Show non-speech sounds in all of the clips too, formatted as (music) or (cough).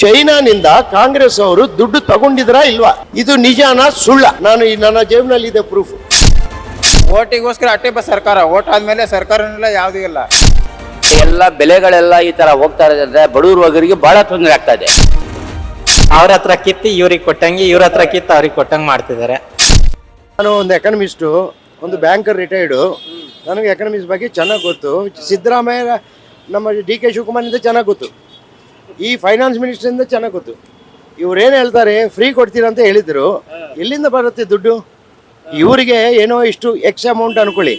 ಚೈನಾನಿಂದ ಕಾಂಗ್ರೆಸ್ ಅವರು ದುಡ್ಡು ತಗೊಂಡಿದ್ರಾ ಇಲ್ವಾ? ಇದು ನಿಜಾನ ಸುಳ್ಳ? ನಾನು ಈ ನನ್ನ ಜೇಬಿನಲ್ಲಿ ಇದೆ ಪ್ರೂಫ್ ಓಟಿಗೋಸ್ಕರ ಅಟ್ಟೆ ಬಸ್ ಸರ್ಕಾರ ಓಟ್ ಆದ್ಮೇಲೆ ಸರ್ಕಾರನೆಲ್ಲ ಯಾವುದೂ ಇಲ್ಲ. ಎಲ್ಲ ಬೆಲೆಗಳೆಲ್ಲ ಈ ತರ ಹೋಗ್ತಾ ಇರೋದ್ರಿಂದ ಬಡವರು ವರ್ಗರಿಗೆ ಬಹಳ ತೊಂದರೆ ಆಗ್ತಾ ಇದೆ. ಅವ್ರ ಹತ್ರ ಕಿತ್ತಿ ಇವ್ರಿಗೆ ಕೊಟ್ಟಂಗೆ ಇವ್ರ ಹತ್ರ ಕಿತ್ತು ಅವ್ರಿಗೆ ಕೊಟ್ಟಂಗೆ ಮಾಡ್ತಿದ್ದಾರೆ. ನಾನು ಒಂದು ಎಕನಮಿಸ್ಟು ಒಂದು ಬ್ಯಾಂಕರ್ ರಿಟೈರ್ಡು ನನಗೆ ಎಕನಮಿಕ್ಸ್ ಬಗ್ಗೆ ಚೆನ್ನಾಗಿ ಗೊತ್ತು. ಸಿದ್ದರಾಮಯ್ಯ ನಮ್ಮ ಡಿ ಕೆ ಶಿವಕುಮಾರಿಂದ ಚೆನ್ನಾಗಿ ಗೊತ್ತು. ಈ ಫೈನಾನ್ಸ್ ಮಿನಿಸ್ಟ್ರಿಂದ ಚೆನ್ನಾಗಿ ಗೊತ್ತು. ಇವ್ರೇನು ಹೇಳ್ತಾರೆ ಫ್ರೀ ಕೊಡ್ತೀರಾ ಅಂತ ಹೇಳಿದ್ರು. ಎಲ್ಲಿಂದ ಬರುತ್ತೆ ದುಡ್ಡು? ಇವರಿಗೆ ಏನೋ ಇಷ್ಟು ಎಕ್ಸ್ ಅಮೌಂಟ್ ಅನ್ಕೊಳ್ಳಿ.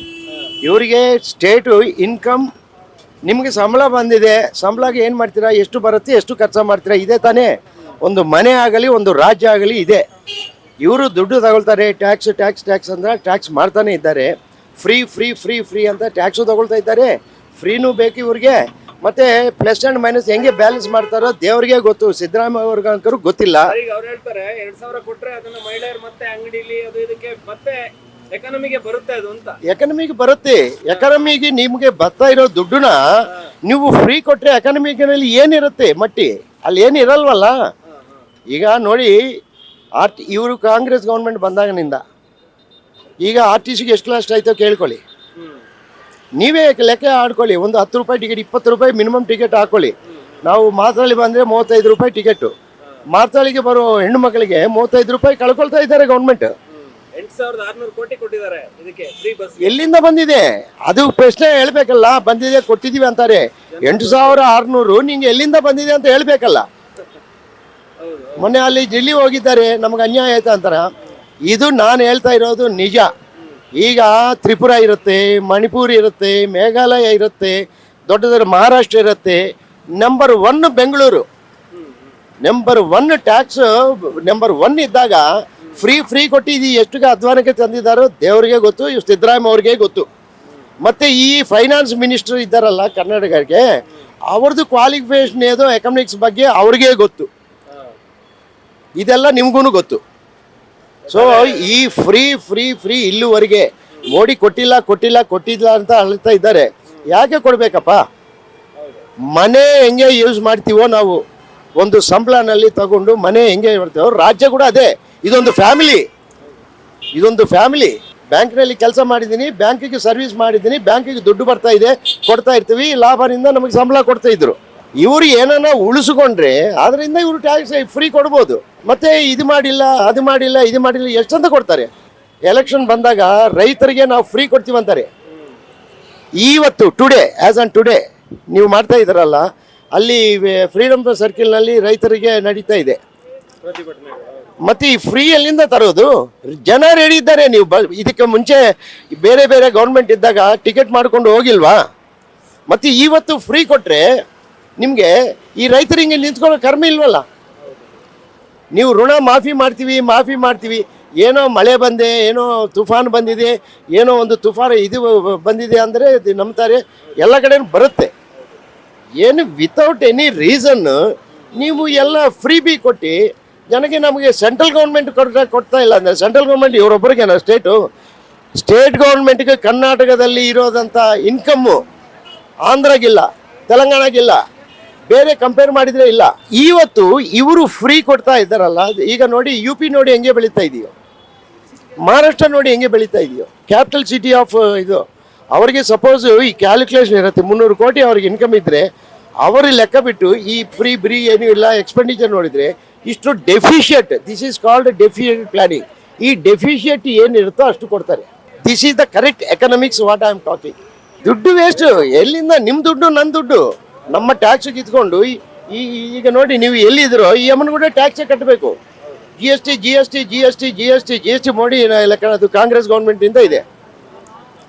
ಇವರಿಗೆ ಸ್ಟೇಟು ಇನ್ಕಮ್ ನಿಮಗೆ ಸಂಬಳ ಬಂದಿದೆ. ಸಂಬಳಗೆ ಏನು ಮಾಡ್ತೀರಾ? ಎಷ್ಟು ಬರುತ್ತೆ? ಎಷ್ಟು ಖರ್ಚು ಮಾಡ್ತೀರಾ? ಇದೆ ತಾನೇ. ಒಂದು ಮನೆ ಆಗಲಿ, ಒಂದು ರಾಜ್ಯ ಆಗಲಿ ಇದೆ. ಇವರು ದುಡ್ಡು ತಗೊಳ್ತಾರೆ ಟ್ಯಾಕ್ಸ್ ಟ್ಯಾಕ್ಸ್ ಟ್ಯಾಕ್ಸ್ ಅಂದ್ರೆ ಟ್ಯಾಕ್ಸ್ ಮಾಡ್ತಾನೆ ಇದ್ದಾರೆ. ಫ್ರೀ ಫ್ರೀ ಫ್ರೀ ಫ್ರೀ ಅಂತ ಟ್ಯಾಕ್ಸು ತಗೊಳ್ತಾ ಇದ್ದಾರೆ. ಫ್ರೀನೂ ಬೇಕು ಇವ್ರಿಗೆ. ಮತ್ತೆ ಪ್ಲಸ್ ಅಂಡ್ ಮೈನಸ್ ಹೆಂಗೆ ಬ್ಯಾಲೆನ್ಸ್ ಮಾಡ್ತಾರೋ ದೇವ್ರಿಗೆ ಗೊತ್ತು ಸಿದ್ದರಾಮಯ್ಯ ಗೊತ್ತಿಲ್ಲ. ಈಗ ಅವ್ರು ಹೇಳ್ತಾರೆ ಎರಡ್ ಸಾವಿರ ಕೊಟ್ರೆ ಅದನ್ನ ಮಹಿಳೆಯರು ಮತ್ತೆ ಅಂಗಡಿಲಿ ಅದು ಇದಕ್ಕೆ ಮತ್ತೆ ಎಕಾನಮಿಗೆ ಬರುತ್ತೆ ಅದು ಅಂತ. ಎಕನಮಿಗೆ ಬರುತ್ತೆ. ಎಕನಮಿಗೆ ನಿಮಗೆ ಬರ್ತಾ ಇರೋ ದುಡ್ಡನ್ನ ನೀವು ಫ್ರೀ ಕೊಟ್ಟರೆ ಎಕನಮಿನಲ್ಲಿ ಏನಿರುತ್ತೆ ಮಟ್ಟಿ? ಅಲ್ಲಿ ಏನು ಇರಲ್ವಲ್ಲ? ಈಗ ನೋಡಿ ಆರ್ ಇವರು ಕಾಂಗ್ರೆಸ್ ಗೌರ್ಮೆಂಟ್ ಬಂದಾಗನಿಂದ. ಈಗ ಆರ್ ಟಿ ಸಿಗೆ ಎಷ್ಟು ಲಾಸ್ಟ್ ಆಯ್ತೋ ಕೇಳ್ಕೊಳ್ಳಿ. ನೀವೇ ಲೆಕ್ಕ ಆಡ್ಕೊಳ್ಳಿ? ಒಂದು ಹತ್ತು ರೂಪಾಯಿ ಟಿಕೆಟ್ ಇಪ್ಪತ್ತು ರೂಪಾಯಿ ಮಿನಿಮಮ್ ಟಿಕೆಟ್ ಹಾಕೊಳ್ಳಿ. ನಾವು ಮಾತಾಳಿ ಬಂದರೆ ಮೂವತ್ತೈದು ರೂಪಾಯಿ ಟಿಕೆಟು ಮಾತಾಳಿಗೆ ಬರೋ ಹೆಣ್ಣು ಮಕ್ಕಳಿಗೆ ಮೂವತ್ತೈದು ರೂಪಾಯಿ ಕಳ್ಕೊಳ್ತಾ ಇದ್ದಾರೆ ಗೌರ್ಮೆಂಟ್ ಎಲ್ಲಿಂದ ಬಂದಿದೆ? ಅದು ಪ್ರಶ್ನೆ ಹೇಳ್ಬೇಕಲ್ಲ ಬಂದಿದೆ ಕೊಟ್ಟಿದೀವಿ ಅಂತಾರೆ. ಎಂಟು ಸಾವಿರ ಆರ್ನೂರು ನಿಂಗೆ ಎಲ್ಲಿಂದ ಬಂದಿದೆ ಅಂತ ಹೇಳ್ಬೇಕಲ್ಲ. ಮೊನ್ನೆ ಅಲ್ಲಿ ಡೆಲ್ಲಿ ಹೋಗಿದ್ದಾರೆ ನಮ್ಗೆ ಅನ್ಯಾಯ ಆಯ್ತಾ ಅಂತಾರ. ಇದು ನಾನು ಹೇಳ್ತಾ ಇರೋದು ನಿಜ. ಈಗ ತ್ರಿಪುರ ಇರುತ್ತೆ ಮಣಿಪುರ ಇರುತ್ತೆ ಮೇಘಾಲಯ ಇರುತ್ತೆ ದೊಡ್ಡ ದೊಡ್ಡ ಮಹಾರಾಷ್ಟ್ರ ಇರುತ್ತೆ. Number one Bengaluru. Number one tax number one ಇದ್ದಾಗ ಫ್ರೀ ಫ್ರೀ ಕೊಟ್ಟಿದ್ದು ಎಷ್ಟುಗೆ ಅಧ್ವಾನಕ್ಕೆ ತಂದಿದ್ದಾರೋ ದೇವರಿಗೆ ಗೊತ್ತು ಇವ್ ಸಿದ್ದರಾಮಯ್ಯ ಅವ್ರಿಗೆ ಗೊತ್ತು. ಮತ್ತೆ ಈ ಫೈನಾನ್ಸ್ ಮಿನಿಸ್ಟರ್ ಇದ್ದಾರಲ್ಲ ಕರ್ನಾಟಕಕ್ಕೆ ಅವ್ರದ್ದು ಕ್ವಾಲಿಫಿಕೇಶನ್ ಏನು ಎಕನಾಮಿಕ್ಸ್ ಬಗ್ಗೆ ಅವ್ರಿಗೆ ಗೊತ್ತು. ಇದೆಲ್ಲ ನಿಮ್ಗೂ ಗೊತ್ತು. ಸೊ ಈ ಫ್ರೀ ಫ್ರೀ ಫ್ರೀ ಇಲ್ಲಿವರೆಗೆ ಮೋಡಿ ಕೊಟ್ಟಿಲ್ಲ ಕೊಟ್ಟಿಲ್ಲ ಕೊಟ್ಟಿಲ್ಲ ಅಂತ ಅಳ್ತಾ ಇದ್ದಾರೆ. ಯಾಕೆ ಕೊಡ್ಬೇಕಪ್ಪ? ಮನೆ ಹೆಂಗೆ ಯೂಸ್ ಮಾಡ್ತೀವೋ ನಾವು? ಒಂದು ಸಂಬಳನಲ್ಲಿ ತಗೊಂಡು ಮನೆ ಹೆಂಗೆ ಮಾಡ್ತೀವೋ? ರಾಜ್ಯ ಕೂಡ ಅದೇ. ಇದೊಂದು ಫ್ಯಾಮಿಲಿ ಇದೊಂದು ಫ್ಯಾಮಿಲಿ ಬ್ಯಾಂಕ್ನಲ್ಲಿ ಕೆಲಸ ಮಾಡಿದ್ದೀನಿ, ಬ್ಯಾಂಕಿಗೆ ಸರ್ವಿಸ್ ಮಾಡಿದ್ದೀನಿ, ಬ್ಯಾಂಕಿಗೆ ದುಡ್ಡು ಬರ್ತಾ ಇದೆ, ಕೊಡ್ತಾ ಇರ್ತೀವಿ, ಲಾಭದಿಂದ ನಮಗೆ ಸಂಬಳ ಕೊಡ್ತಾ ಇದ್ರು. ಇವರು ಏನನ್ನ ಉಳಿಸ್ಕೊಂಡ್ರೆ ಅದರಿಂದ ಇವರು ಟ್ಯಾಕ್ಸ್ ಫ್ರೀ ಕೊಡ್ಬೋದು. ಮತ್ತೆ ಇದು ಮಾಡಿಲ್ಲ, ಅದು ಮಾಡಿಲ್ಲ, ಇದು ಮಾಡಿಲ್ಲ, ಎಷ್ಟಂತ ಕೊಡ್ತಾರೆ? ಎಲೆಕ್ಷನ್ ಬಂದಾಗ ರೈತರಿಗೆ ನಾವು ಫ್ರೀ ಕೊಡ್ತೀವಂತಾರೆ ಇವತ್ತು ಟುಡೇ ಆ್ಯಸ್ ಆನ್ ಟುಡೇ ನೀವು ಮಾಡ್ತಾ ಇದ್ದೀರಲ್ಲ, ಅಲ್ಲಿ ಫ್ರೀಡಮ್ ಸರ್ಕಲ್ನಲ್ಲಿ ರೈತರಿಗೆ ನಡೀತಾ ಇದೆ. ಮತ್ತೆ ಈ ಫ್ರೀ ಎಲ್ಲಿಂದ ತರೋದು, ಜನ ರೆಡಿ ಇದ್ದಾರೆ, ನೀವು ಬ, ಇದಕ್ಕೆ ಮುಂಚೆ ಬೇರೆ ಬೇರೆ ಗೌರ್ಮೆಂಟ್ ಇದ್ದಾಗ ಟಿಕೆಟ್ ಮಾಡ್ಕೊಂಡು ಹೋಗಿಲ್ವಾ? ಮತ್ತೆ ಇವತ್ತು ಫ್ರೀ ಕೊಟ್ಟರೆ ನಿಮಗೆ ಈ ರೈತರಿಗೆ ನಿಂತ್ಕೊಳ್ಳೋ ಕರ್ಮ ಇಲ್ವಲ್ಲ? ನೀವು ಋಣ ಮಾಫಿ ಮಾಡ್ತೀವಿ ಮಾಫಿ ಮಾಡ್ತೀವಿ. ಏನೋ ಮಳೆ ಬಂದೆ, ಏನೋ ತುಫಾನ್ ಬಂದಿದೆ, ಏನೋ ಒಂದು ತುಫಾನ್ ಇದು ಬಂದಿದೆ ಅಂದರೆ ನಂಬ್ತಾರೆ. ಎಲ್ಲ ಕಡೆ ಬರುತ್ತೆ. ಏನು ವಿತೌಟ್ ಎನಿ ರೀಸನ್ ನೀವು ಎಲ್ಲ ಫ್ರೀ ಬಿ ಕೊಟ್ಟು, ಜನಕ್ಕೆ ನಮಗೆ ಸೆಂಟ್ರಲ್ ಗೌರ್ಮೆಂಟ್ ಕೊಡ್ತಾ ಕೊಡ್ತಾ ಇಲ್ಲ ಅಂದರೆ ಸೆಂಟ್ರಲ್ ಗೌರ್ಮೆಂಟ್ ಇವರೊಬ್ಬರಿಗೇನ ಸ್ಟೇಟು ಸ್ಟೇಟ್ ಗೌರ್ಮೆಂಟ್ಗೆ ಕರ್ನಾಟಕದಲ್ಲಿ ಇರೋದಂಥ ಇನ್ಕಮ್ಮು ಆಂಧ್ರಗಿಲ್ಲ, ತೆಲಂಗಾಣಗಿಲ್ಲ. ಬೇರೆ ಕಂಪೇರ್ ಮಾಡಿದ್ರೆ ಇಲ್ಲ. ಇವತ್ತು ಇವರು ಫ್ರೀ ಕೊಡ್ತಾ ಇದ್ದಾರಲ್ಲ, ಈಗ ನೋಡಿ ಯು ಪಿ ನೋಡಿ ಹೆಂಗೆ ಬೆಳೀತಾ ಇದೆಯೋ. ಮಹಾರಾಷ್ಟ್ರ ನೋಡಿ ಹೆಂಗೆ ಬೆಳೀತಾ ಇದೆಯೋ. ಕ್ಯಾಪಿಟಲ್ ಸಿಟಿ ಆಫ್ ಇದು. ಅವರಿಗೆ ಸಪೋಸ್ ಈ ಕ್ಯಾಲ್ಕುಲೇಷನ್ ಇರುತ್ತೆ, ಮುನ್ನೂರು ಕೋಟಿ ಅವ್ರಿಗೆ ಇನ್ಕಮ್ ಇದ್ದರೆ ಅವರು ಲೆಕ್ಕ ಬಿಟ್ಟು ಈ ಫ್ರೀ ಬ್ರೀ ಏನೂ ಇಲ್ಲ ಎಕ್ಸ್ಪೆಂಡಿಚರ್ ನೋಡಿದರೆ, ಇಷ್ಟು deficit this is called deficit planning ಈ ಡೆಫಿಷಿಯಟ್ ಏನಿರುತ್ತೋ ಅಷ್ಟು ಕೊಡ್ತಾರೆ. This is the correct economics what I am talking ದುಡ್ಡು ವೇಸ್ಟ್ ಎಲ್ಲಿಂದ ನಿಮ್ಮ ದುಡ್ಡು ನನ್ನ ದುಡ್ಡು? ನಮ್ಮ ಟ್ಯಾಕ್ಸ್ ಕಿತ್ಕೊಂಡು ಈ- ಈಗ ನೋಡಿ ನೀವು ಎಲ್ಲಿದ್ದೀರೋ, ಈ ಅಮ್ಮನ ಕೂಡ ಟ್ಯಾಕ್ಸೇ ಕಟ್ಟಬೇಕು. G S T G S T G S T G S T G S T Modi ಅದು ಕಾಂಗ್ರೆಸ್ ಗೌರ್ಮೆಂಟಿಂದ ಇದೆ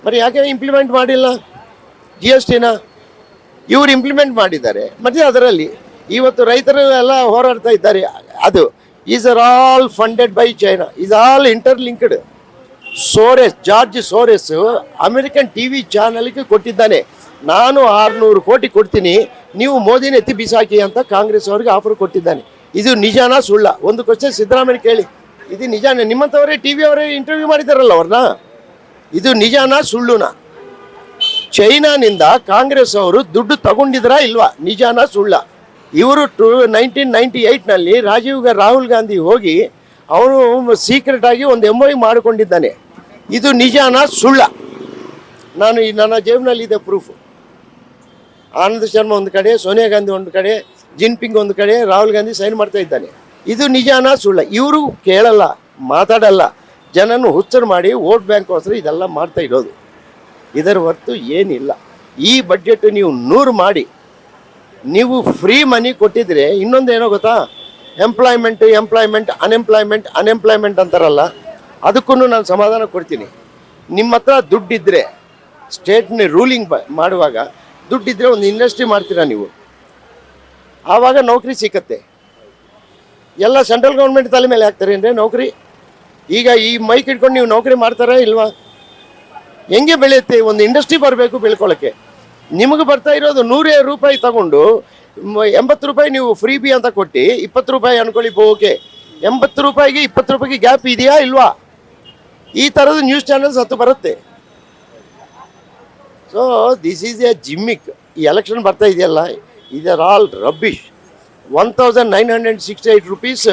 మరి ಯಾಕೆ ಇಂಪ್ಲಿಮೆಂಟ್ ಮಾಡಿಲ್ಲ? ಜಿ ಎಸ್ ಟಿನ ಇವರು ಇಂಪ್ಲಿಮೆಂಟ್ ಮಾಡಿದ್ದಾರೆ. ಮತ್ತೆ ಅದರಲ್ಲಿ ಇವತ್ತು ರೈತರು ಎಲ್ಲ ಹೋರಾಡ್ತಾ ಇದ್ದಾರೆ. ಅದು is are all funded by China is all interlinked Soros George Soros American T V ಚಾನಲ್ಗೆ ಕೊಟ್ಟಿದ್ದಾನೆ. ನಾನು ಆರುನೂರು ಕೋಟಿ ಕೊಡ್ತೀನಿ. ನೀವು ಮೋದಿನ ಎತ್ತಿ ಬಿಸಾಕಿ ಅಂತ ಕಾಂಗ್ರೆಸ್ ಅವರಿಗೆ ಆಫರ್ ಕೊಟ್ಟಿದ್ದಾನೆ. ಇದು ನಿಜಾನ ಸುಳ್ಳ? ಒಂದು ಕ್ವಶನ್ ಸಿದ್ದರಾಮಯ್ಯ ಕೇಳಿ. ಇದು ನಿಜಾನೇ? ನಿಮ್ಮಂಥವರೇ ಟಿ ವಿ ಅವರೇ ಇಂಟರ್ವ್ಯೂ ಮಾಡಿದಾರಲ್ಲ ಅವ್ರನ್ನ? ಇದು ನಿಜಾನ ಸುಳ್ಳುನ? ಚೈನಾನಿಂದ ಕಾಂಗ್ರೆಸ್ ಅವರು ದುಡ್ಡು ತಗೊಂಡಿದ್ರಾ ಇಲ್ವಾ? ನಿಜಾನ ಸುಳ್ಳ. ಇವರು ಟು ನೈನ್ಟೀನ್ ನೈಂಟಿ ಏಯ್ಟ್ನಲ್ಲಿ ರಾಜೀವ್ ರಾಹುಲ್ ಗಾಂಧಿ ಹೋಗಿ ಅವನು ಸೀಕ್ರೆಟ್ ಆಗಿ ಒಂದು ಎಂ ಐ ಮಾಡಿಕೊಂಡಿದ್ದಾನೆ. ಇದು ನಿಜಾನ ಸುಳ್ಳ. ನಾನು ಈ, ನನ್ನ ಜೇಬಿನಲ್ಲಿ ಇದೆ ಪ್ರೂಫ್ ಆನಂದ್ ಶರ್ಮಾ ಒಂದು ಕಡೆ, ಸೋನಿಯಾ ಗಾಂಧಿ ಒಂದು ಕಡೆ ಜಿನ್ಪಿಂಗ್ ಒಂದು ಕಡೆ, ರಾಹುಲ್ ಗಾಂಧಿ ಸೈನ್ ಮಾಡ್ತಾ ಇದ್ದಾನೆ. ಇದು ನಿಜಾನ ಸುಳ್ಳ? ಇವರು ಕೇಳಲ್ಲ, ಮಾತಾಡಲ್ಲ. ಜನನು ಹುಚ್ಚರು ಮಾಡಿ ವೋಟ್ ಬ್ಯಾಂಕ್ಗೋಸ್ಕರ ಇದೆಲ್ಲ ಮಾಡ್ತಾ ಇರೋದು. ಇದರ ಹೊರತು ಏನಿಲ್ಲ. ಈ ಬಡ್ಜೆಟ್ ನೀವು ನೂರು ಮಾಡಿ, ನೀವು ಫ್ರೀ ಮನಿ ಕೊಟ್ಟಿದ್ರೆ ಇನ್ನೊಂದು ಏನೋ ಗೊತ್ತಾ? ಎಂಪ್ಲಾಯ್ಮೆಂಟ್ ಎಂಪ್ಲಾಯ್ಮೆಂಟ್ ಅನ್ಎಂಪ್ಲಾಯ್ಮೆಂಟ್ ಅನ್ಎಂಪ್ಲಾಯ್ಮೆಂಟ್ ಅಂತಾರಲ್ಲ ಅದಕ್ಕೂ ನಾನು ಸಮಾಧಾನ ಕೊಡ್ತೀನಿ. ನಿಮ್ಮ ಹತ್ರ ದುಡ್ಡಿದ್ದರೆ ಸ್ಟೇಟ್ನ ರೂಲಿಂಗ್ ಮಾಡುವಾಗ ದುಡ್ಡಿದ್ರೆ ಒಂದು ಇಂಡಸ್ಟ್ರಿ ಮಾಡ್ತೀರಾ ನೀವು? ಆವಾಗ ನೌಕರಿ ಸಿಕ್ಕತ್ತೆ. ಎಲ್ಲ ಸೆಂಟ್ರಲ್ ಗೌರ್ಮೆಂಟ್ ತಲೆ ಮೇಲೆ ಹಾಕ್ತಾರೆ ಅಂದರೆ ನೌಕರಿ, ಈಗ ಈ ಮೈಕ್ ಇಟ್ಕೊಂಡು ನೀವು ನೌಕರಿ ಮಾಡ್ತಾರಾ ಇಲ್ವಾ? ಹೆಂಗೆ ಬೆಳೆಯುತ್ತೆ? ಒಂದು ಇಂಡಸ್ಟ್ರಿ ಬರಬೇಕು ಬೆಳ್ಕೊಳ್ಳೋಕ್ಕೆ ನಿಮಗೆ ಬರ್ತಾ ಇರೋದು ನೂರೇ ರೂಪಾಯಿ ತಗೊಂಡು ಎಂಬತ್ತು ರೂಪಾಯಿ ನೀವು ಫ್ರೀ ಬಿ ಅಂತ ಕೊಟ್ಟು, ಇಪ್ಪತ್ತು ರೂಪಾಯಿ ಅನ್ಕೊಳ್ಳಿ ಓಕೆ ಎಂಬತ್ತು ರೂಪಾಯಿಗೆ ಇಪ್ಪತ್ತು ರೂಪಾಯಿಗೆ ಗ್ಯಾಪ್ ಇದೆಯಾ ಇಲ್ವಾ? ಈ ಥರದ ನ್ಯೂಸ್ ಚಾನೆಲ್ಸ್ ಹತ್ತು ಬರುತ್ತೆ. So this is a gimmick ಈ ಎಲೆಕ್ಷನ್ ಬರ್ತಾ ಇದೆಯಲ್ಲ ಇದರ್ all rubbish one thousand nine hundred sixty eight rupees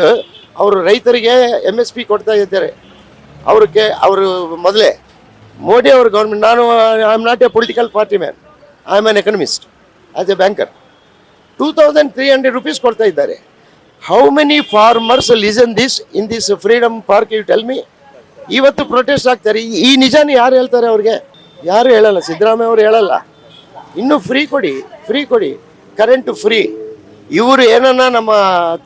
ಅವರು ರೈತರಿಗೆ ಎಂ ಎಸ್ ಪಿ ಕೊಡ್ತಾ ಇದ್ದಾರೆ. ಅವ್ರಿಗೆ, ಅವರು ಮೊದಲೇ, ಮೋದಿ ಅವರು ಗೌರ್ಮೆಂಟ್ ನಾನು I am not a political party man I am an economist as a banker two thousand three hundred rupees ಕೊಡ್ತಾ ಇದ್ದಾರೆ. How many farmers listen this in this freedom park you tell me ಇವತ್ತು protest ಆಗ್ತಾರೆ. ಈ ನಿಜಾನ ಯಾರು ಹೇಳ್ತಾರೆ ಅವ್ರಿಗೆ? ಯಾರು ಹೇಳಲ್ಲ ಸಿದ್ದರಾಮಯ್ಯ ಅವರು ಹೇಳಲ್ಲ. ಇನ್ನೂ ಫ್ರೀ ಕೊಡಿ ಫ್ರೀ ಕೊಡಿ. ಕರೆಂಟು ಫ್ರೀ ಇವರು ಏನನ್ನ ನಮ್ಮ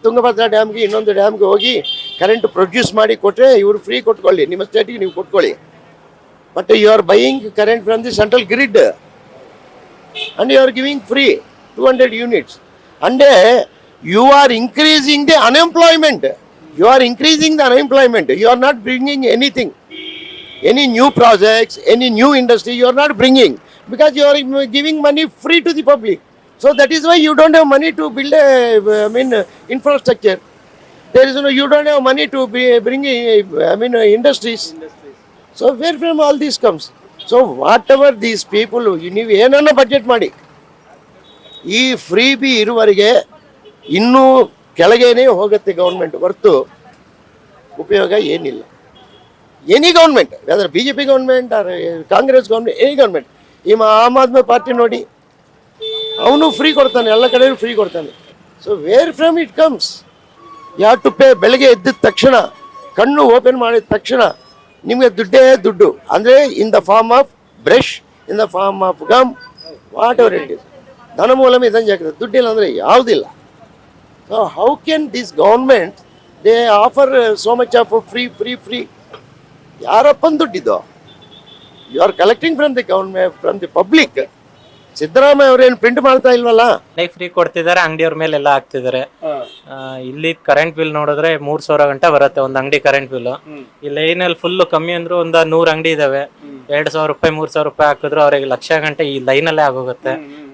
ತುಂಗಭದ್ರಾ ಡ್ಯಾಮ್ಗೆ ಇನ್ನೊಂದು ಡ್ಯಾಮ್ಗೆ ಹೋಗಿ ಕರೆಂಟ್ ಪ್ರೊಡ್ಯೂಸ್ ಮಾಡಿ ಕೊಟ್ಟರೆ ಇವರು ಫ್ರೀ ಕೊಟ್ಕೊಳ್ಳಿ. ನಿಮ್ಮ ಸ್ಟೇಟಿಗೆ ನೀವು ಕೊಟ್ಕೊಳ್ಳಿ. But you are buying current from the central grid and you are giving free 200 units. And uh, you are increasing the unemployment. You are increasing the unemployment. You are not bringing anything. Any new projects any new industry you are not bringing because you are giving money free to the public so that is why you don't have money to build a i mean uh, infrastructure there is no you don't have money to be bringing uh, i mean industries. industries So where from all this comes? So whatever these people ನೀವು ಏನನ್ನ budget ಮಾಡಿ ಈ free B ಇರುವವರೆಗೆ ಇನ್ನೂ ಕೆಳಗೇನೆ ಹೋಗುತ್ತೆ government ಹೊರತು ಉಪಯೋಗ ಏನಿಲ್ಲ any government ಯಾವ್ದಾದ್ರೆ B J P government Congress government any government ಈ ಆಮ್ ಆದ್ಮಿ ಪಾರ್ಟಿ ನೋಡಿ, ಅವನು ಫ್ರೀ ಕೊಡ್ತಾನೆ, ಎಲ್ಲ ಕಡೆ ಫ್ರೀ ಕೊಡ್ತಾನೆ. So where from it comes ಯಾವ ಟು ಪೇ ಬೆಳಗ್ಗೆ ಎದ್ದ ತಕ್ಷಣ, ಕಣ್ಣು ಓಪನ್ ಮಾಡಿದ ತಕ್ಷಣ, ನಿಮಗೆ ದುಡ್ಡೇ ದುಡ್ಡು. ಅಂದರೆ in the form of brush in the form of gum whatever it is ಧನ ಮೂಲ ಇದಂಗೆ ಆಗ್ತದೆ. ದುಡ್ಡಿಲ್ಲ ಅಂದರೆ ಯಾವುದಿಲ್ಲ. So how can this government they offer so much of free free free ಯಾರಪ್ಪನ ದುಡ್ಡಿದ್ದು you are collecting from the government from the public Siddaramaiah ಅವ್ರೇನು print ಮಾಡ್ತಾ ಇಲ್ವಲ್ಲ? ಲೈಫ್ ಫ್ರೀ ಕೊಡ್ತಿದ್ದಾರೆ ಅಂಗಡಿಯವ್ರ ಮೇಲೆ ಎಲ್ಲ ಹಾಕ್ತಿದ್ದಾರೆ ಆ, ಇಲ್ಲಿ ಕರೆಂಟ್ ಬಿಲ್ ನೋಡಿದ್ರೆ ಮೂರ್ ಸಾವಿರ ಗಂಟೆ ಬರುತ್ತೆ ಒಂದ್ ಅಂಗಡಿ ಕರೆಂಟ್ ಬಿಲ್ ಈ ಲೈನಲ್ಲಿ ಫುಲ್ ಕಮ್ಮಿ ಅಂದ್ರು ಒಂದ್ ನೂರ್ ಅಂಗಡಿ ಇದಾವೆ. ಎರಡ್ ಸಾವಿರ ರೂಪಾಯಿ ಮೂರ್ ಸಾವಿರ ರೂಪಾಯಿ ಹಾಕಿದ್ರು ಅವ್ರಿಗೆ ಲಕ್ಷ ಗಂಟೆ ಈ ಲೈನಲ್ಲೇ ಆಗೋಗುತ್ತೆ.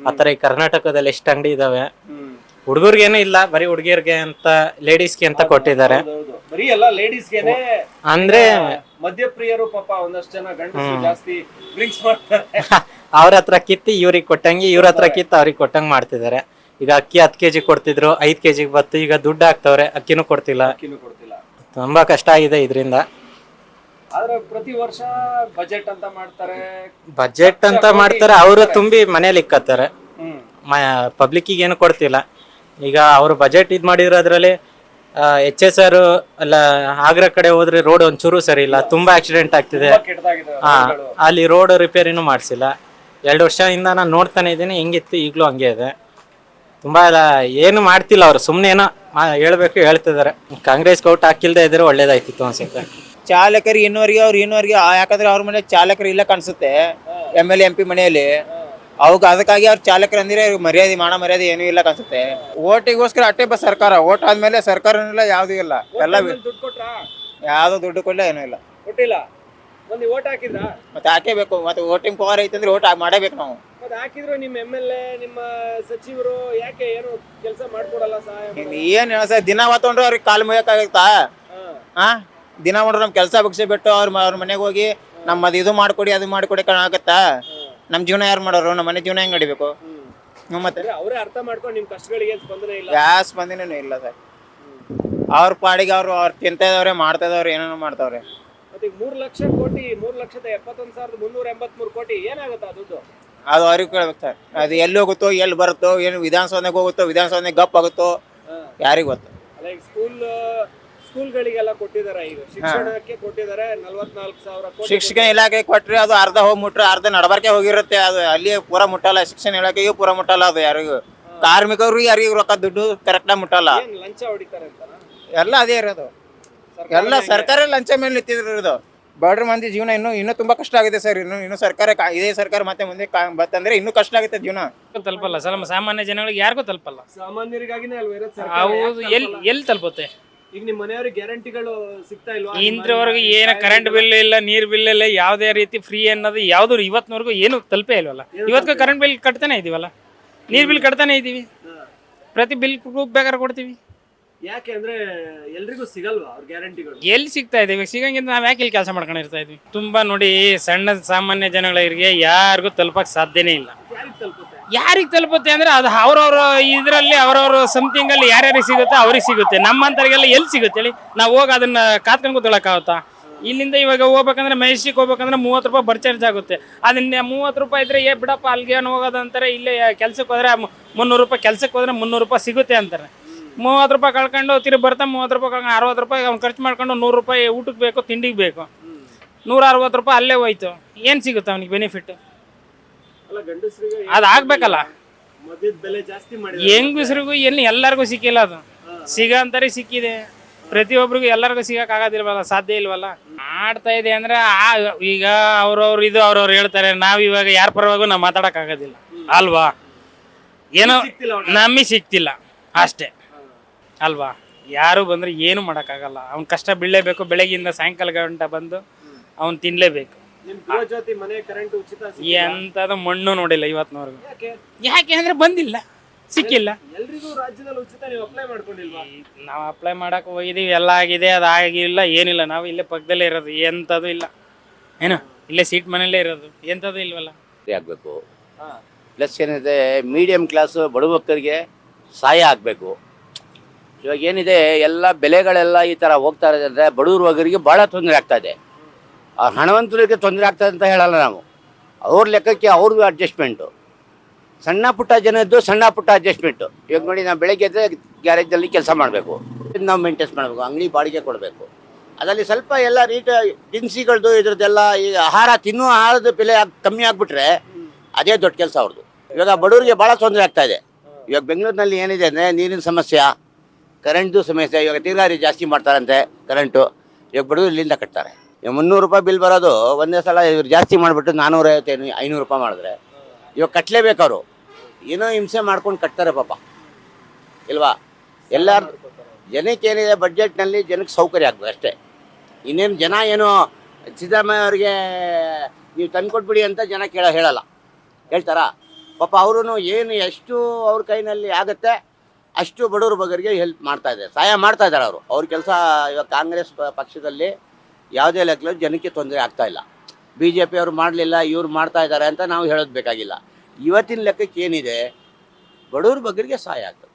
ಆತರ ಈ ಕರ್ನಾಟಕದಲ್ಲಿ ಎಷ್ಟು ಅಂಗಡಿ ಇದಾವೆ. ಹುಡುಗರ್ಗೇನು ಇಲ್ಲ ಬರೀ ಹುಡುಗಿಯರ್ಗೆ ಅಂತ ಲೇಡೀಸ್ಗೆ ಅಂತ ಕೊಟ್ಟಿದ್ದಾರೆ. ಹೌದು ಬರೀ ಎಲ್ಲ ಲೇಡೀಸ್ಗೆನೆ ಅಂದ್ರೆ ಮದ್ಯಪ್ರಿಯರು ಪಾಪ ಒಂದಷ್ಟು ಜನ ಗಂಡಸರು ಜಾಸ್ತಿ ಡ್ರಿಂಕ್ಸ್ ಮಾಡ್ತಾರೆ. (laughs) ಅವ್ರ ಹತ್ರ ಕಿತ್ತಿ ಇವ್ರಿಗೆ ಕೊಟ್ಟಂಗೆ ಇವ್ರ ಹತ್ರ ಕಿತ್ತು ಅವ್ರಿಗೆ ಕೊಟ್ಟಂಗೆ ಮಾಡ್ತಿದ್ದಾರೆ. ಈಗ ಅಕ್ಕಿ ಹತ್ತು ಕೆಜಿ ಕೊಡ್ತಿದ್ರು ಐದು ಕೆ ಜಿಗೆ ಬತ್ತು ಈಗ ದುಡ್ಡು ಹಾಕ್ತವ್ರೆ ಅಕ್ಕಿನೂ ಕೊಡ್ತಿಲ್ಲ. ಅಕ್ಕಿನೂ ಕೊಡ್ತಿಲ್ಲ. ತುಂಬಾ ಕಷ್ಟ ಆಗಿದೆ ಇದರಿಂದ. ಆದ್ರೆ ಪ್ರತಿ ವರ್ಷ ಬಜೆಟ್ ಅಂತ ಮಾಡ್ತಾರೆ. ಬಜೆಟ್ ಅಂತ ಮಾಡ್ತಾರೆ ಅವರು ತುಂಬಿ ಮನೇಲಿ ಇಕ್ಕತ್ತಾರೆ. ಪಬ್ಲಿಕ್ ಪಬ್ಲಿಕ್ಕಿಗೆ ಏನು ಕೊಡ್ತಿಲ್ಲ. ಈಗ ಅವರು ಬಜೆಟ್ ಇದು ಅದರಲ್ಲಿ ಎಚ್ ಎಸ್ ಆರ್ ಅಲ್ಲ ಆಗ್ರಾ ಕಡೆ ಹೋದ್ರೆ ರೋಡ್ ಒಂಚೂರು ಸರಿ ಇಲ್ಲ ತುಂಬಾ ಆಕ್ಸಿಡೆಂಟ್ ಆಗ್ತಿದೆ. ಹಾ ಅಲ್ಲಿ ರೋಡ್ ರಿಪೇರಿನೂ ಮಾಡಿಸಿಲ್ಲ. ಎರಡು ವರ್ಷದಿಂದ ನಾನು ನೋಡ್ತಾನೆ ಇದ್ದೀನಿ ಹೆಂಗಿತ್ತು ಈಗಲೂ ಹಂಗೆ ಇದೆ. ತುಂಬಾ ಎಲ್ಲ ಏನು ಮಾಡ್ತಿಲ್ಲ ಅವರು ಸುಮ್ಮನೆ ಏನೋ ಹೇಳ್ಬೇಕು ಹೇಳ್ತಿದ್ದಾರೆ. ಕಾಂಗ್ರೆಸ್ ಔಟ್ ಹಾಕಿಲ್ದೆ ಇದ್ರೆ ಒಳ್ಳೇದಾಯ್ತಿತ್ತು ಅನ್ಸುತ್ತೆ. ಚಾಲಕರು ಇನ್ನೋರಿಗೆ ಅವ್ರು ಇನ್ನೋರಿಗೆ ಯಾಕಂದ್ರೆ ಅವ್ರ ಮನೆ ಚಾಲಕರು ಇಲ್ಲ ಕಾಣಿಸುತ್ತೆ ಎಂ ಎಲ್ ಎಂ ಪಿ ಮನೆಯಲ್ಲಿ. ಅವಾಗ ಅದಕ್ಕಾಗಿ ಅವ್ರ ಚಾಲಕರು ಅಂದರೆ ಮರ್ಯಾದೆ ಮಾಡೋ ಮರ್ಯಾದೆ ಏನೂ ಇಲ್ಲ ಕಾಣಿಸುತ್ತೆ ಓಟಿಗೋಸ್ಕರ ಅಟ್ಟೆ ಬಸ್ ಸರ್ಕಾರ ಓಟ್ ಆದ್ಮೇಲೆ ಸರ್ಕಾರ ಇಲ್ಲ ಯಾವುದೂ ಇಲ್ಲ. ಎಲ್ಲ ಯಾವುದೋ ದುಡ್ಡು ಕೊಡಲ ಏನೂ ಇಲ್ಲ. ಕೊಟ್ಟಿಲ್ಲ. ಒಂದು ಓಟ್ ಹಾಕಿದ್ರ? ಮತ್ತೆ ಹಾಕೇಬೇಕು ಮತ್ತೆ ಓಟಿಂಗ್ ಪವರ್ ಐತಂದ್ರೆ ಓಟ್ ಮಾಡಬೇಕು ನಾವು. ಮತ್ತೆ ಹಾಕಿದ್ರು ನಿಮ್ಮ ಎಂ ಎಲ್ ಎ ನಿಮ್ಮ ಸಚಿವರು ಯಾಕೆ ಏನು ಕೆಲಸ ಮಾಡ್ಕೊಡಲ್ಲ ಸಹಾಯ ಏನು ಏನ್ ಸರ್ ದಿನ ಹೊತ್ತೊಂಡ್ರೆ ಅವ್ರಿಗೆ ಕಾಲು ಮುಗಿಯೋಕ್ಕಾಗತ್ತಾ ಹಾ. ಹಾ ದಿನ ಮಾಡ್ರೆ ನಮ್ಮ ಕೆಲಸ ಬಗ್ಸಿ ಬಿಟ್ಟು ಅವ್ರ ಅವ್ರ ಮನೆಗೆ ಹೋಗಿ ನಮ್ಮದು ಇದು ಮಾಡ್ಕೊಡಿ ಅದು ಮಾಡ್ಕೊಡಿ ಆಗತ್ತಾ? ನಮ್ಮ ಜೀವನ ಯಾರು ಮಾಡೋರು? ನಮ್ಮ ಮನೆ ಜೀವನ ಹೆಂಗ್ ನಡಿಬೇಕು. ಹ್ಮ್ ಮತ್ತೆ? ಅವರೇ ಅರ್ಥ ಮಾಡ್ಕೊಂಡು ನಿಮ್ಮ ಕಷ್ಟಗಳಿಗೆ ಏನ್ ಸ್ಪಂದನೆ ಇಲ್ಲ? ಯಾವ ಸ್ಪಂದನೆನೂ ಇಲ್ಲ ಸರ್. ಅವ್ರ ಪಾಡಿಗೆ ಅವ್ರು ಅವ್ರು ತಿಂತಾಯಿದವ್ರೆ ಮಾಡ್ತಾಯಿದವ್ರೆ ಮಾಡ್ತಾ ಇದಾವ್ರೆ ಏನೇನೋ ಮಾಡ್ತಾವ್ರೆ. ಮತ್ತೆ ಮೂರ್ ಲಕ್ಷ ಕೋಟಿ ಮೂರು ಲಕ್ಷದ ಎಪ್ಪತ್ತೊಂದು ಸಾವಿರದ ಮುನ್ನೂರ ಎಂಬತ್ಮೂರು ಕೋಟಿ ಏನಾಗುತ್ತೆ ಅದು ದುಡ್ಡು? ಅದು ಅವ್ರಿಗೆ ಕೇಳ್ಬೇಕು ಸರ್. ಅದು ಎಲ್ಲಿ ಹೋಗುತ್ತೋ ಎಲ್ಲಿ ಬರುತ್ತೋ ಏನು ವಿಧಾನಸೌಧಕ್ಕೆ ಹೋಗುತ್ತೋ ವಿಧಾನಸೌಧಕ್ಕೆ ಗಪ್ ಆಗುತ್ತೋ ಯಾರಿಗೆ ಗೊತ್ತು. ಅಲ್ಲ ಈಗ ಸ್ಕೂಲ್ ಸ್ಕೂಲ್ಗಳಿಗೆಲ್ಲ ಕೊಟ್ಟಿದ್ದಾರೆ ಈಗ. ಶಿಕ್ಷಣಕ್ಕೆ ಕೊಟ್ಟಿದ್ದಾರೆ ನಲ್ವತ್ನಾಲ್ಕು ಸಾವಿರ ಕೋಟಿ ಶಿಕ್ಷಣ ಇಲಾಖೆ ಕೊಟ್ರೆ ಅದು ಅರ್ಧ ಹೋಗಿ ಮುಟ್ರೆ ಅರ್ಧ ನಡಬರ್ಕೆ ಹೋಗಿರುತ್ತೆ. ಅದು ಅಲ್ಲಿ ಪೂರ ಮುಟ್ಟಲ್ಲ ಶಿಕ್ಷಣ ಇಲಾಖೆಗೂ ಪೂರ ಮುಟ್ಟಲ್ಲ ಅದು ಯಾರಿಗೂ. ಕಾರ್ಮಿಕರು ಯಾರಿಗೂ ರೊಕ್ಕ ದುಡ್ಡು ಕರೆಕ್ಟಾಗಿ ಮುಟ್ಟಲ್ಲ. ಲಂಚ ಹೊಡಿತಾರೆ ಎಲ್ಲ ಅದೇ ಇರೋದು. ಎಲ್ಲ ಸರ್ಕಾರ ಲಂಚ ಮೇಲೆ ನಿಂತಿರೋದು ಬಡ್ರ ಮಂದಿ ಜೀವನ ಇನ್ನು ಇನ್ನೂ ತುಂಬಾ ಕಷ್ಟ ಆಗಿದೆ ಸರ್. ಇನ್ನು ಇನ್ನು ಸರ್ಕಾರ ಇದೇ ಸರ್ಕಾರ ಮತ್ತೆ ಮುಂದೆ ಕಾ- ಬತ್ತಂದ್ರೆ ಇನ್ನು ಕಷ್ಟ ಆಗುತ್ತೆ ಜೀವನ. ತಲುಪಲ್ಲ ಸಲ ಸಾಮಾನ್ಯ ಜನಗಳಿಗೆ ಯಾರಿಗೂ ತಲುಪಲ್ಲ. ಸಾಮಾನ್ಯರಿಗಾಗಿನೇ ಅಲ್ವಾ ಯಾಕ್ ಎಲ್ಲಿ ಎಲ್ಲಿ ತಲುಪುತ್ತೆ? ಈಗ ಮನೆಯವ್ರಿಗೆ ಗ್ಯಾರಂಟಿಗಳು ಸಿಗ್ತಾ ಇಲ್ವಾ? ಇಂದ್ರವರೆಗೂ ಏನ ಕರೆಂಟ್ ಬಿಲ್ ಇಲ್ಲ ನೀರ್ ಬಿಲ್ ಇಲ್ಲ ಯಾವುದೇ ರೀತಿ ಫ್ರೀ ಅನ್ನೋದು ಯಾವ್ದು ಇವತ್ತಿನವರೆಗೂ ಏನು ತಲುಪೇ ಇಲ್ವಲ್ಲ? ಇವತ್ತು ಕರೆಂಟ್ ಬಿಲ್ ಕಟ್ತಾನೆ ಇದೀವಲ್ಲ? ನೀರ್ ಬಿಲ್ ಕಟ್ತಾನೆ ಇದೀವಿ. ಪ್ರತಿ ಬಿಲ್ ಬೇಕಾದ್ರೆ ಕೊಡ್ತೀವಿ. ಯಾಕೆ ಅಂದ್ರೆ ಎಲ್ರಿಗೂ ಸಿಗಲ್ವಾ ಅವ್ರ ಗ್ಯಾರಂಟಿಗಳು ಎಲ್ಲಿ ಸಿಗ್ತಾ ಇದೀವಿ ಸಿಗಂಗಿಂತ ನಾವ್ ಯಾಕೆ ಇಲ್ಲಿ ಕೆಲಸ ಮಾಡ್ಕೊಂಡಿರ್ತಾ ಇದ್ವಿ? ತುಂಬಾ ನೋಡಿ ಸಣ್ಣ ಸಾಮಾನ್ಯ ಜನಗಳಿಗೆ ಯಾರಿಗೂ ತಲುಪಕ್ ಸಾಧ್ಯನೇ ಇಲ್ಲ. ಯಾರಿಗೆ ತಲುಪುತ್ತೆ? ಯಾರಿಗೆ ತಲುಪುತ್ತೆ ಅಂದ್ರೆ ಅದು ಅವ್ರವ್ರ ಇದರಲ್ಲಿ ಅವ್ರವ್ರ ಸಮಥಿಂಗಲ್ಲಿ ಯಾರ್ಯಾರಿಗೆ ಸಿಗುತ್ತೆ ಅವ್ರಿಗೆ ಸಿಗುತ್ತೆ. ನಮ್ಮಂತರಿಗೆಲ್ಲ ಎಲ್ಲಿ ಸಿಗುತ್ತೆ ಹೇಳಿ? ನಾವು ಹೋಗಿ ಅದನ್ನ ಕಾತ್ಕೊಂಡು ಕೂತ್ಕೊಳ್ಳೋಕ್ಕಾಗುತ್ತಾ ಇಲ್ಲಿಂದ ಇವಾಗ ಹೋಗ್ಬೇಕಂದ್ರೆ ಮೆಜೆಸ್ಟಿಕ್ ಹೋಗ್ಬೇಕಂದ್ರೆ ಮೂವತ್ತು ರೂಪಾಯಿ ಬರ್ ಚಾರ್ಜ್ ಆಗುತ್ತೆ. ಅದನ್ನ ಮೂವತ್ತು ರೂಪಾಯಿ ಇದ್ರೆ, ಏ ಬಿಡಪ್ಪ ಅಲ್ಲಿಗೆ ಏನು ಹೋಗೋದು? ಅಂತಾರೆ, ಇಲ್ಲೇ ಕೆಲ್ಸಕ್ಕೆ ಹೋದ್ರೆ ಮುನ್ನೂರು ರೂಪಾಯಿ, ಕೆಲ್ಸಕ್ಕೆ ಹೋದ್ರೆ ಮುನ್ನೂರು ರೂಪಾಯಿ ಸಿಗುತ್ತೆ ಅಂತಾರೆ. ಮೂವತ್ತು ರೂಪಾಯಿ ಕಳ್ಕೊಂಡು ತಿರುಗಿ ಬರ್ತಾ ಮೂವತ್ತು ರೂಪಾಯಿ ಕಳ್ಕೊಂಡು ಅರವತ್ತು ರೂಪಾಯಿ ಅವ್ನು ಖರ್ಚು ಮಾಡ್ಕೊಂಡು ನೂರು ರೂಪಾಯಿ ಊಟಕ್ಕೆ ಬೇಕು, ತಿಂಡಿಗೆ ಬೇಕು. ನೂರ ಅರವತ್ತು ರೂಪಾಯಿ ಅಲ್ಲೇ ಹೋಯ್ತು. ಏನು ಸಿಗುತ್ತೆ ಅವ್ನಿಗೆ ಬೆನಿಫಿಟ್ ಅದು ಆಗ್ಬೇಕಲ್ಲ. ಹೆಂಗಸ್ರಿಗೂ ಎಲ್ಲಿ ಎಲ್ಲರಿಗೂ ಸಿಕ್ಕಿಲ್ಲ ಅದು. ಸಿಗಂತಾರೆ ಸಿಕ್ಕಿದೆ. ಪ್ರತಿಯೊಬ್ಬರಿಗೂ ಎಲ್ಲರಿಗೂ ಸಿಗಕ್ ಆಗೋದಿಲ್ವಲ್ಲ ಸಾಧ್ಯ ಇಲ್ವಲ್ಲ? ಮಾಡ್ತಾ ಇದೆ ಅಂದ್ರೆ ಆ ಈಗ ಅವ್ರವ್ರು ಇದು ಅವ್ರವ್ರು ಹೇಳ್ತಾರೆ ನಾವ್ ಇವಾಗ ಯಾರ ಪರವಾಗೂ ನಾವು ಮಾತಾಡಕ್ ಆಗೋದಿಲ್ಲ. ಅಲ್ವಾ? ಏನೋ ನಮಗೆ ಸಿಕ್ತಿಲ್ಲ ಅಷ್ಟೇ. ಅಲ್ವಾ? ಯಾರು ಬಂದ್ರೆ ಏನು ಮಾಡೋಕ್ಕಾಗಲ್ಲ. ಅವ್ನ್ ಕಷ್ಟ ಬೀಳಲೇಬೇಕು. ಬೆಳಗ್ಗಿಂದ ಸಾಯಂಕಾಲ ಗಂಟ ಬಂದು ಅವ್ನು ತಿನ್ಲೇಬೇಕು. ಎಂಥದ್ದು ಮಣ್ಣು ನೋಡಿಲ್ಲ ಇವತ್ತಿನವರೆಗೂ. ಯಾಕೆ? ಯಾಕೆ ಅಂದ್ರೆ ಬಂದಿಲ್ಲ ಸಿಕ್ಕಿಲ್ಲ. ಎಲ್ರಿಗೂ ರಾಜ್ಯದಲ್ಲಿ ಉಚಿತ ನೀವು ಅಪ್ಲೈ ಮಾಡ್ಕೊಂಡಿಲ್ವಾ? ನಾವು ಅಪ್ಲೈ ಮಾಡಕ್ಕೆ ಹೋಗಿದ್ದೀವಿ ಎಲ್ಲ ಆಗಿದೆ ಅದಾಗಿಲ್ಲ ಆಗಿಲ್ಲ ಏನಿಲ್ಲ. ನಾವು ಇಲ್ಲೇ ಪಕ್ಕದಲ್ಲೇ ಇರೋದು ಎಂಥದ್ದು ಇಲ್ಲ. ಏನು? ಇಲ್ಲೇ ಸೀಟ್ ಮನೆಯಲ್ಲೇ ಇರೋದು ಎಂಥದ್ದು ಇಲ್ವಲ್ಲ? ಆಗಬೇಕು. ಪ್ಲಸ್ ಏನಿದೆ ಮೀಡಿಯಮ್ ಕ್ಲಾಸ್ ಬಡವಕ್ಕರಿಗೆ ಸಹಾಯ ಆಗಬೇಕು. ಇವಾಗ ಏನಿದೆ ಎಲ್ಲ ಬೆಲೆಗಳೆಲ್ಲ ಈ ಥರ ಹೋಗ್ತಾ ಇದೆ ಅಂದರೆ ಬಡವ್ರ ವರ್ಗರಿಗೆ ಭಾಳ ತೊಂದರೆ ಆಗ್ತಾ ಇದೆ. ಆ ಹಣವಂತರಿಗೆ ತೊಂದರೆ ಆಗ್ತದೆ ಅಂತ ಹೇಳಲ್ಲ ನಾವು. ಅವ್ರ ಲೆಕ್ಕಕ್ಕೆ ಅವ್ರದ್ದು ಅಡ್ಜಸ್ಟ್ಮೆಂಟು ಸಣ್ಣ ಪುಟ್ಟ ಜನದ್ದು ಸಣ್ಣ ಪುಟ್ಟ ಅಡ್ಜಸ್ಟ್ಮೆಂಟು ಇವಾಗ ನೋಡಿ ನಾವು ಬೆಳಗ್ಗೆ ಎದ್ದರೆ ಗ್ಯಾರೇಜಲ್ಲಿ ಕೆಲಸ ಮಾಡಬೇಕು. ನಾವು ಮೇಂಟೈನ್ಸ್ ಮಾಡಬೇಕು, ಅಂಗಡಿ ಬಾಡಿಗೆ ಕೊಡಬೇಕು. ಅದರಲ್ಲಿ ಸ್ವಲ್ಪ ಎಲ್ಲ ರೀಟ ದಿನಸಿಗಳದ್ದು ಇದ್ರದ್ದೆಲ್ಲ ಈಗ ಆಹಾರ ತಿನ್ನೋ ಆಹಾರದ ಬೆಲೆ ಕಮ್ಮಿ ಆಗಿಬಿಟ್ರೆ ಅದೇ ದೊಡ್ಡ ಕೆಲಸ ಅವ್ರದ್ದು ಇವಾಗ ಬಡವರಿಗೆ ಭಾಳ ತೊಂದರೆ ಆಗ್ತಾ ಇದೆ. ಇವಾಗ ಬೆಂಗಳೂರಿನಲ್ಲಿ ಏನಿದೆ ಅಂದರೆ ನೀರಿನ ಸಮಸ್ಯೆ ಕರೆಂಟ್ದು ಸಮಸ್ಯೆ, ಇವಾಗ ತೀರ್ಗಾರಿ ಜಾಸ್ತಿ ಮಾಡ್ತಾರಂತೆ ಕರೆಂಟು ಇವಾಗ ಬಡವರು ಇಲ್ಲಿಂದ ಕಟ್ತಾರೆ. ಮುನ್ನೂರು ರೂಪಾಯಿ ಬಿಲ್ ಬರೋದು ಒಂದೇ ಸಲ ಇವ್ರು ಜಾಸ್ತಿ ಮಾಡಿಬಿಟ್ಟು ನಾನ್ನೂರೈವತ್ತು ಐನೂರು ರೂಪಾಯಿ ಮಾಡಿದ್ರೆ. ಇವಾಗ ಕಟ್ಟಲೇಬೇಕು ಅವರು. ಏನೋ ಹಿಂಸೆ ಮಾಡ್ಕೊಂಡು ಕಟ್ತಾರೆ ಪಾಪ. ಇಲ್ವಾ? ಎಲ್ಲಾರು ಜನಕ್ಕೆ ಏನಿದೆ ಬಡ್ಜೆಟ್ನಲ್ಲಿ ಜನಕ್ಕೆ ಸೌಕರ್ಯ ಆಗ್ಬೋದು ಅಷ್ಟೇ. ಇನ್ನೇನು ಜನ ಏನು, ಸಿದ್ದರಾಮಯ್ಯ ಅವರಿಗೆ ನೀವು ತಂದ್ಕೊಟ್ಬಿಡಿ ಅಂತ ಜನ ಕೇಳ, ಹೇಳಲ್ಲ. ಹೇಳ್ತಾರಾ? ಪಾಪ ಅವರು ಏನು ಎಷ್ಟು ಅವ್ರ ಕೈನಲ್ಲಿ ಆಗುತ್ತೆ ಅಷ್ಟು ಬಡವರು ಬಗ್ಗರಿಗೆ ಹೆಲ್ಪ್ ಮಾಡ್ತಾ ಇದ್ದಾರೆ. ಸಹಾಯ ಮಾಡ್ತಾ ಇದ್ದಾರೆ ಅವರು. ಅವ್ರ ಕೆಲಸ ಇವಾಗ ಕಾಂಗ್ರೆಸ್ ಪಕ್ಷದಲ್ಲಿ ಯಾವುದೇ ಲೆಕ್ಕದಲ್ಲಿ ಜನಕ್ಕೆ ತೊಂದರೆ ಆಗ್ತಾ ಇಲ್ಲ. ಬಿ ಜೆ ಪಿ ಅವರು ಮಾಡಲಿಲ್ಲ ಇವ್ರು ಮಾಡ್ತಾ ಇದ್ದಾರೆ ಅಂತ ನಾವು ಹೇಳೋದು ಬೇಕಾಗಿಲ್ಲ. ಇವತ್ತಿನ ಲೆಕ್ಕಕ್ಕೆ ಏನಿದೆ? ಬಡವ್ರ ಬಗ್ಗರಿಗೆ ಸಹಾಯ ಆಗಬೇಕು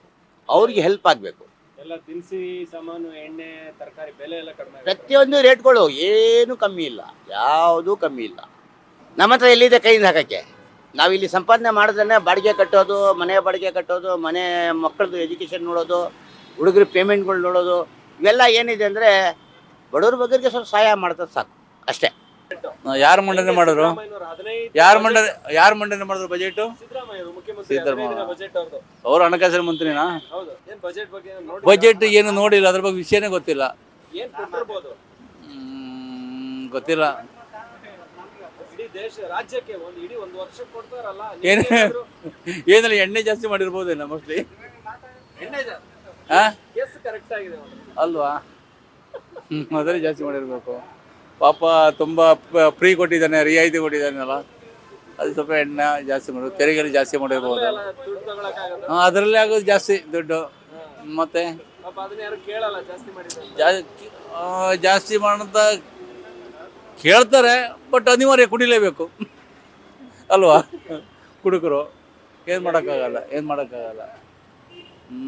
ಅವ್ರಿಗೆ ಹೆಲ್ಪ್ ಆಗಬೇಕು. ಎಲ್ಲ ದಿನಸಿ ಸಾಮಾನು ಎಣ್ಣೆ ತರಕಾರಿ ಬೆಲೆ ಎಲ್ಲ ಕಡಿಮೆ. ಪ್ರತಿಯೊಂದು ರೇಟ್ಗಳು ಏನು ಕಮ್ಮಿ ಇಲ್ಲ. ಯಾವುದೂ ಕಮ್ಮಿ ಇಲ್ಲ. ನಮ್ಮ ಹತ್ರ ಎಲ್ಲಿದೆ ಕೈಯಿಂದ ನಾವು ಇಲ್ಲಿ ಸಂಪಾದನೆ ಮಾಡೋದನ್ನ ಬಾಡಿಗೆ ಕಟ್ಟೋದು ಮನೆ ಬಾಡಿಗೆ ಕಟ್ಟೋದು ಮನೆ ಮಕ್ಕಳದ್ದು ಎಜುಕೇಷನ್ ನೋಡೋದು ಹುಡುಗರ ಪೇಮೆಂಟ್ಗಳು ನೋಡೋದು ಇವೆಲ್ಲ ಏನಿದೆ ಅಂದರೆ ಬಡವ್ರ ಬಗ್ಗೆ ಸ್ವಲ್ಪ ಸಹಾಯ ಮಾಡ್ತದೆ ಸಾಕು. ಅಷ್ಟೇ. ಯಾರು ಮಂಡನೆ ಮಾಡಿದ್ರು? ಯಾರು ಮಂಡನೆ ಯಾರು ಮಂಡನೆ ಮಾಡಿದ್ರು ಬಜೆಟ್? ಸಿದ್ದರಾಮಯ್ಯ. ಅವರು ಹಣಕಾಸಿನ ಮಂತ್ರಿನಾ? ಹೌದು. ಏನ್ ಬಜೆಟ್ ಬಗ್ಗೆ ನೋಡಿ ಬಜೆಟ್ ಏನು ನೋಡಿಲ್ಲ ಅದ್ರ ಬಗ್ಗೆ ವಿಷಯನೇ ಗೊತ್ತಿಲ್ಲ. ಗೊತ್ತಿಲ್ಲ. ದೇಶ ರಾಜ್ಯಕ್ಕೆ ಒಂದು ಇಡೀ ಒಂದು ವರ್ಷ ಕೊಡ್ತಾರಲ್ಲ ಏನು ನೀವೇನಾದ್ರೂ ಏನಿಲ್ಲ ಎಣ್ಣೆ ಜಾಸ್ತಿ ಮಾಡಿರ್ಬೋದೇನಾ ಮೋಸ್ಟ್ಲಿ ಎಣ್ಣೆ ಜಾ- ಕೇಸ್ ಕರೆಕ್ಟ್ ಆಗಿದೆ ಅಲ್ವಾ? (laughs) ಅದರಲ್ಲಿ ಜಾಸ್ತಿ ಮಾಡಿರ್ಬೇಕು. ಪಾಪ ತುಂಬ ಫ್ರೀ ಕೊಟ್ಟಿದ್ದಾನೆ, ರಿಯಾಯಿತಿ ಕೊಟ್ಟಿದ್ದಾನಲ್ಲ. ಅದು ಸ್ವಲ್ಪ ಎಣ್ಣೆ ಜಾಸ್ತಿ ಮಾಡೋದು ತೆರಿಗೆಯಲ್ಲಿ ಜಾಸ್ತಿ ಮಾಡಿರ್ಬೋದು. ಅದರಲ್ಲಿ ಆಗೋದು ಜಾಸ್ತಿ ದುಡ್ಡು. ಮತ್ತೆ ಜಾಸ್ತಿ ಮಾಡಂತ ಕೇಳ್ತಾರೆ, ಬಟ್ ಅನಿವಾರ್ಯ ಕುಡಿಲೇಬೇಕು. (laughs) ಅಲ್ವಾ? ಕುಡುಕರು. ಏನು ಮಾಡೋಕ್ಕಾಗಲ್ಲ ಏನು ಮಾಡೋಕ್ಕಾಗಲ್ಲ.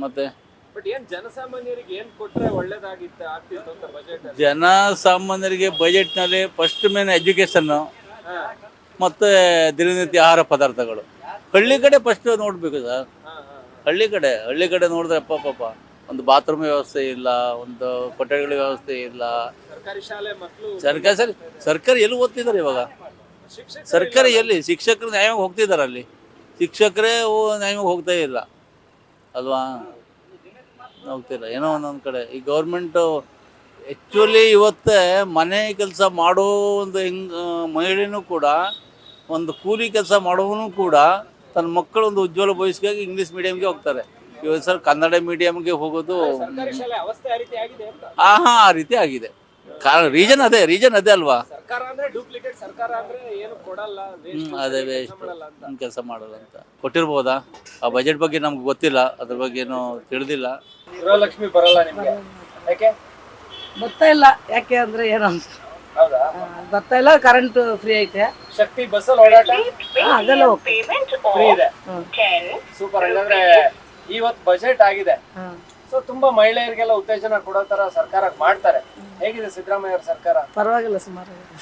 ಮತ್ತೆ? ಬಟ್ ಏನ್ ಜನಸಾಮಾನ್ಯರಿಗೆ ಏನ್ ಕೊಟ್ರೆ ಒಳ್ಳೇದಾಗಿತ್ತು ಆಗ್ತಿತ್ತು ಅಂತ ಬಜೆಟ್ನಲ್ಲಿ ಜನ ಸಾಮಾನ್ಯರಿಗೆ ಬಜೆಟ್ನಲ್ಲಿ ಫಸ್ಟ್ ಮೇನ್ ಎಜುಕೇಷನ್ನು ಮತ್ತೆ ದಿನನಿತ್ಯ ಆಹಾರ ಪದಾರ್ಥಗಳು. ಹಳ್ಳಿ ಕಡೆ ಫಸ್ಟ್ ನೋಡ್ಬೇಕು ಸರ್ ಹಳ್ಳಿ ಕಡೆ ಹಳ್ಳಿ ಕಡೆ ನೋಡಿದ್ರೆ ಅಪ್ಪ ಪಾಪ ಒಂದು ಬಾತ್ರೂಮ್ ವ್ಯವಸ್ಥೆ ಇಲ್ಲ ಒಂದು ಕೊಠಡಿಗಳ ವ್ಯವಸ್ಥೆ ಇಲ್ಲ. ಸರ್ಕಾರಿ ಶಾಲೆ ಮಕ್ಕಳು ಸರ್ಕಾರ ಸರಿ ಸರ್ಕಾರ ಎಲ್ಲಿ ಓದ್ತಿದ್ದಾರೆ ಇವಾಗ? ಸರ್ಕಾರ ಎಲ್ಲಿ? ಶಿಕ್ಷಕರು ನ್ಯಾಯವಾಗಿ ಹೋಗ್ತಿದ್ದಾರೆ ಅಲ್ಲಿ. ಶಿಕ್ಷಕರೇ ನ್ಯಾಯವಾಗಿ ಹೋಗ್ತಾ ಇಲ್ಲ. ಅಲ್ವಾ? ಹೋಗ್ತಿಲ್ಲ ಏನೋ ಒಂದೊಂದು ಕಡೆ. ಈ ಗೌರ್ಮೆಂಟು ಆ್ಯಕ್ಚುಲಿ ಇವತ್ತೇ ಮನೆ ಕೆಲಸ ಮಾಡೋ ಒಂದು ಹೆಂಗ್ ಮಹಿಳೆಯೂ ಮಹಿಳೆನೂ ಕೂಡ ಒಂದು ಕೂಲಿ ಕೆಲಸ ಮಾಡೋನು ಕೂಡ ತನ್ನ ಮಕ್ಕಳು ಒಂದು ಉಜ್ವಲ ಭವಿಷ್ಯಕ್ಕಾಗಿ ಇಂಗ್ಲೀಷ್ ಮೀಡಿಯಮ್ಗೆ ಹೋಗ್ತಾರೆ. ಇವತ್ತು ಸರ್ ಕನ್ನಡ ಮೀಡಿಯಮ್ಗೆ ಹೋಗೋದು ಆ ಹಾ ಆ ರೀತಿ ಆಗಿದೆ. ಕಾರಣ ರೀಸನ್ ಅದೇ ರೀಸನ್ ಅದೇ ಅಲ್ವಾ? ಸರ್ಕಾರ ಅಂದ್ರೆ ಡೂಪ್ಲಿಕೇಟ್ ಸರ್ಕಾರ ಅಂದ್ರೆ ಏನು ಕೊಡಲ್ಲ waste, ಹ್ಮ್, ಅದೇ ಕೆಲ್ಸ ವೇಸ್ಟ್ ಕೆಲಸ ಮಾಡಲ್ಲ ಅಂತ. ಕೊಟ್ಟಿರ್ಬೋದಾ? ಆ ಬಜೆಟ್ ಬಗ್ಗೆ ನಮ್ಗೆ ಗೊತ್ತಿಲ್ಲ ಅದ್ರ ಬಗ್ಗೆ ಏನು ತಿಳಿದಿಲ್ಲ. ಗೃಹಲಕ್ಷ್ಮಿ ಬರಲ್ಲ ನಿಮ್ಗೆ? ಯಾಕೆ? ಬರ್ತಾ ಇಲ್ಲ ಯಾಕೆ ಅಂದ್ರೆ ಏನು ಹೌದಾ? ಆ, ಬರ್ತಾ ಇಲ್ಲ ಕರೆಂಟ್ ಫ್ರೀ ಐತೆ. ಶಕ್ತಿ ಬಸ್ಸಲ್ಲಿ ಓಡಾಟ? ಅದೆಲ್ಲ ಓಕೆ ಫ್ರೀ ಇದೆ. ಹ್ಮ್. ಸೂಪರ್ ಹಂಗಂದ್ರೆ ಇವತ್ತು ಬಜೆಟ್ ಆಗಿದೆ. ಸೊ ತುಂಬಾ ಮಹಿಳೆಯರಿಗೆಲ್ಲ ಉತ್ತೇಜನ ಕೊಡೋ ತರ ಸರ್ಕಾರ ಮಾಡ್ತಾರೆ. ಹೇಗಿದೆ ಸಿದ್ದರಾಮಯ್ಯ ಅವ್ರ ಸರ್ಕಾರ? ಪರವಾಗಿಲ್ಲ ಸುಮಾರು.